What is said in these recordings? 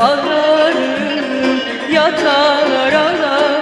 Ağlarım yatar ağlarım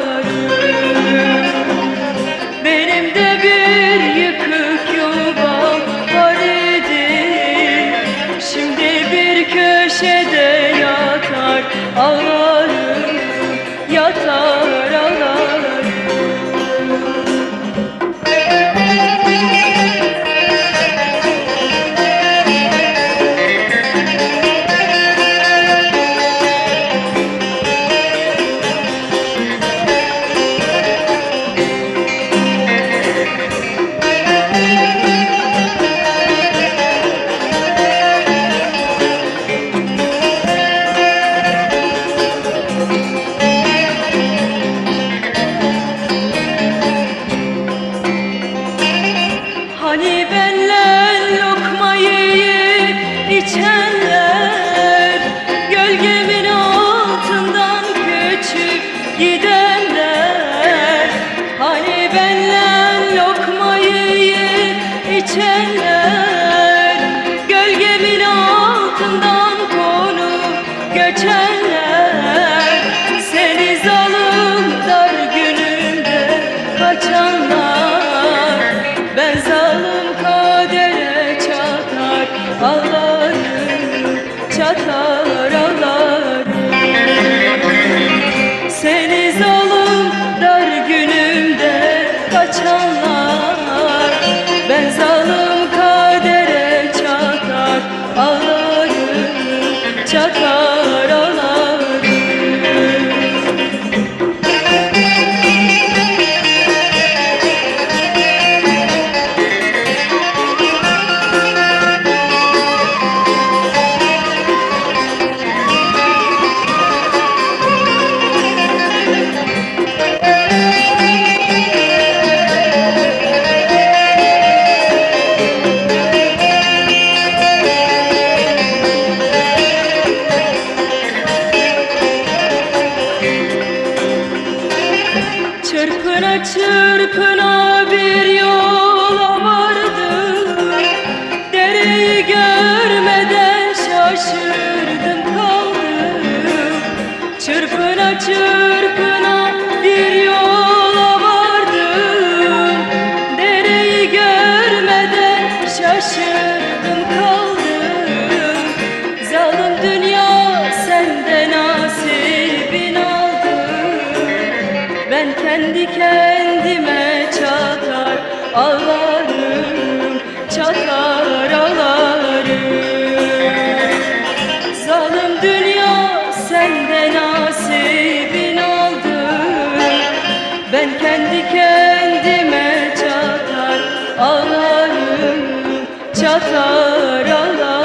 Çırpına çırpına bir yola vardım Dereyi görmeden şaşırdım kaldım. Çırpına çırpına Kendi kendime çatar ağlarım Çatar ağlarım. Zalim dünya senden nasibin aldım Ben kendi kendime çatar ağlarım Çatar ağlarım.